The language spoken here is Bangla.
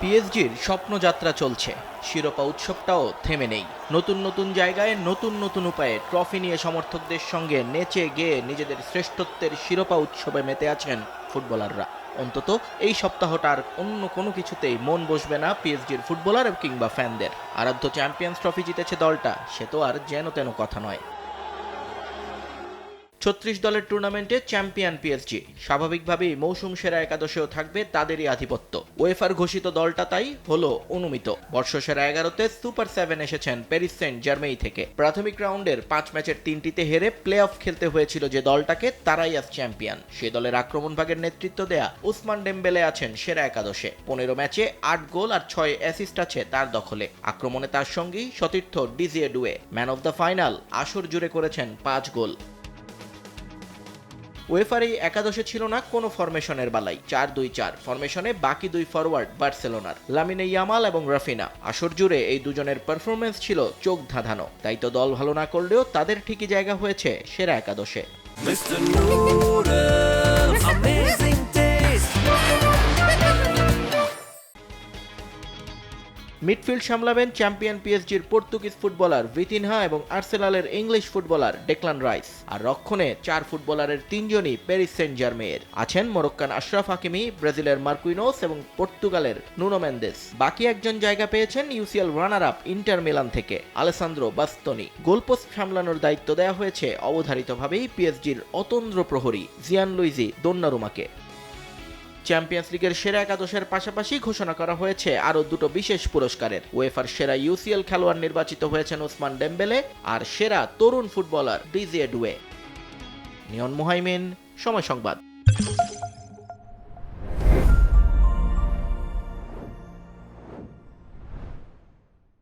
পিএসজির স্বপ্নযাত্রা চলছে। শিরোপা উৎসবটাও থেমে নেই। নতুন নতুন জায়গায় নতুন নতুন উপায়ে ট্রফি নিয়ে সমর্থকদের সঙ্গে নেচে গেয়ে নিজেদের শ্রেষ্ঠত্বের শিরোপা উৎসবে মেতে আছেন ফুটবলাররা। অন্তত এই সপ্তাহটা আর অন্য কোনো কিছুতেই মন বসবে না পিএসজির ফুটবলার কিংবা ফ্যানদের। আরাধ্য চ্যাম্পিয়ন্স ট্রফি জিতেছে দলটা, সে তো আর যেন তেন কথা নয়। ছত্রিশ দলের টুর্নামেন্টে চ্যাম্পিয়ন পিএসজি স্বাভাবিকভাবেই মৌসুম সেরা একাদশেও থাকবে তাদেরই আধিপত্য। ওয়েফার ঘোষিত দলটা তাই হলো অনুমিত। বর্ষসেরা এগারোতে সুপার সেভেন এসেছেন প্যারিস সেন্ট জার্মেই থেকে। প্রাথমিক রাউন্ডের পাঁচ ম্যাচের তিনটিতে হেরে প্লে অফ খেলতে হয়েছিল যে দলটাকে, তারাই আজ চ্যাম্পিয়ন। সে দলের আক্রমণ ভাগের নেতৃত্ব দেয়া উসমান ডেম্বেলে আছেন সেরা একাদশে। পনেরো ম্যাচে আট গোল আর ছয় অ্যাসিস্ট আছে তার দখলে। আক্রমণে তার সঙ্গী সতীর্থ Desire Doue. Man of the final আসর জুড়ে করেছেন পাঁচ গোল। ওয়েফার এই একাদশে ছিল না কোনো ফরমেশনের বালাই। চার দুই চার। ফরমেশনে বাকি দুই ফরওয়ার্ড বার্সেলোনার লামিনে ইয়ামাল এবং রাফিনা আসর জুড়ে এই দুজনের পারফরমেন্স ছিল চোখ ধাঁধানো। তাই তো দল ভালো না করলেও তাদের ঠিকই জায়গা হয়েছে সেরা একাদশে। মিডফিল্ড সামলাবেন চ্যাম্পিয়ন পিএসজির পর্তুগিজ ফুটবলার ভিতিনহা এবং আর্সেনালের ইংলিশ ফুটবলার ডেকলান রাইস। আর রক্ষণে চার ফুটবলারের তিনজনই প্যারিস সেন্ট জার্মেয়ের আছেন মরক্কান আশরাফ হাকিমি, ব্রাজিলের মার্কুইনোস এবং পর্তুগালের নুনো মেন্দেস। বাকি একজন জায়গা পেয়েছেন UCL runner up Inter Milan থেকে, আলেসান্দ্রো বাস্তনি। গোলপোস্ট সামলানোর দায়িত্ব দেওয়া হয়েছে অবধারিতভাবেই পিএসজির অতন্দ্র প্রহরী, জিয়ান লুইজি দোন্নারুমাকে। চ্যাম্পিয়ন্স লিগের সেরা একাদশের পাশাপাশি ঘোষণা করা হয়েছে আরও দুটো বিশেষ পুরস্কারের। ওয়েফার সেরা ইউসিএল খেলোয়াড় নির্বাচিত হয়েছেন ওসমান ডেম্বেলে আর সেরা তরুণ footballer Desire Doue. Niyon Muhaimin, Somoy Sangbad.